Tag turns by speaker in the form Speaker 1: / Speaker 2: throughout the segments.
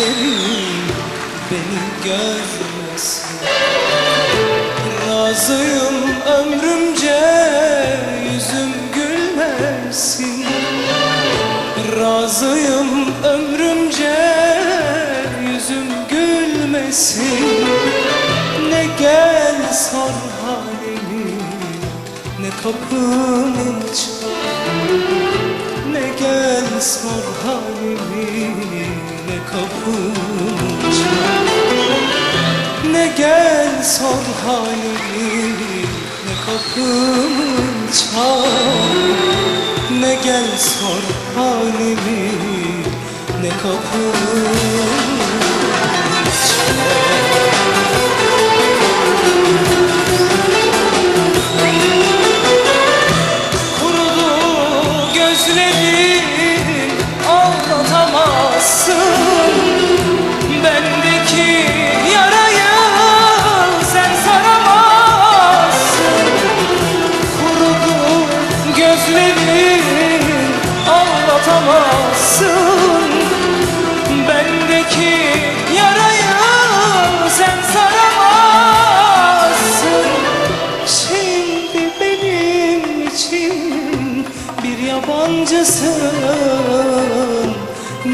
Speaker 1: gözlerim beni görmesin. Razıyım ömrümce yüzüm gülmesin. Razıyım ömrümce yüzüm gülmesin. Ne gel sor halimi ne kapımı çal Ne gel sor halimi ne kapımı çal Ne gel sor halimi ne kapımı çal Ne gel sor halimi ne kapımı Kurudu gözlerin anlatamazsın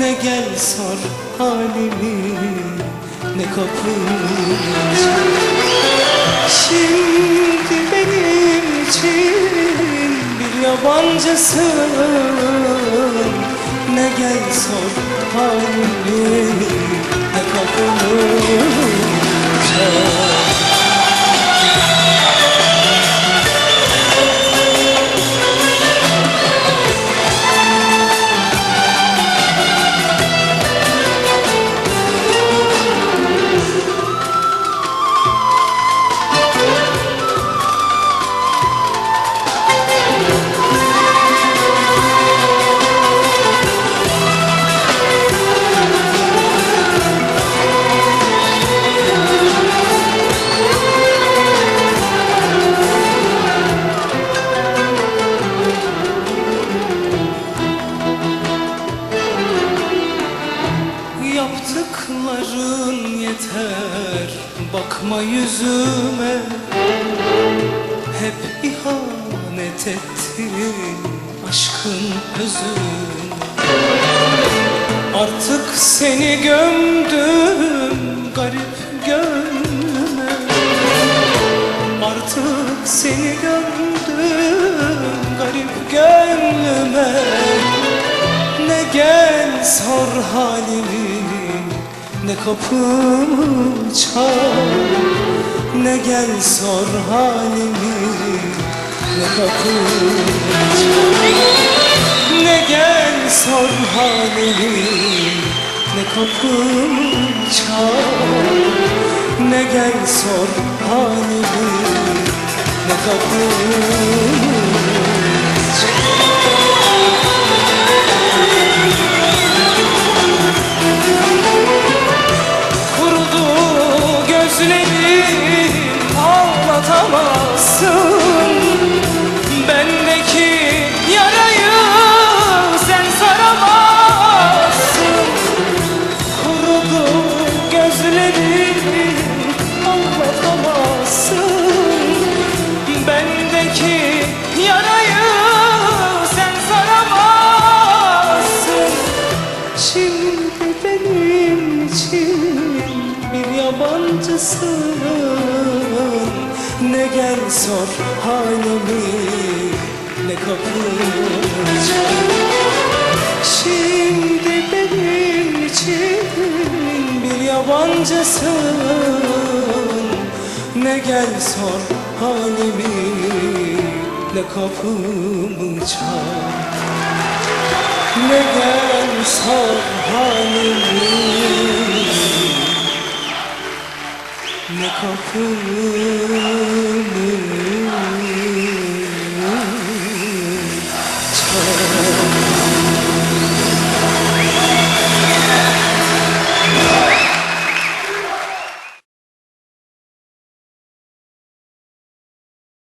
Speaker 1: Ne gel sor halimi ne kapımı çal. Şimdi benim için bir yabancısın Ne gel sor halimi ne kapımı yeter Bakma yüzüme. Hep ihanet ettin Aşkın özüne Artık seni gömdüm Garip gönlüme. Artık seni gömdüm Garip gönlüme. Ne gel sor halimi kapımı çal Ne gel sor halimi Ne kapımı çal Ne gel sor halimi Ne kapımı çal Ne gel sor halimi Ne kapımı gözlerim ağlatamazsın Bendeki yarayı sen saramazsın Şimdi benim için bir yabancısın Ne gel sor halimi ne kapımı çal Şimdi benim için yabancısın. Ne gel sor halimi ne kapımı çal. Ne gel sor halimi Ne kapımı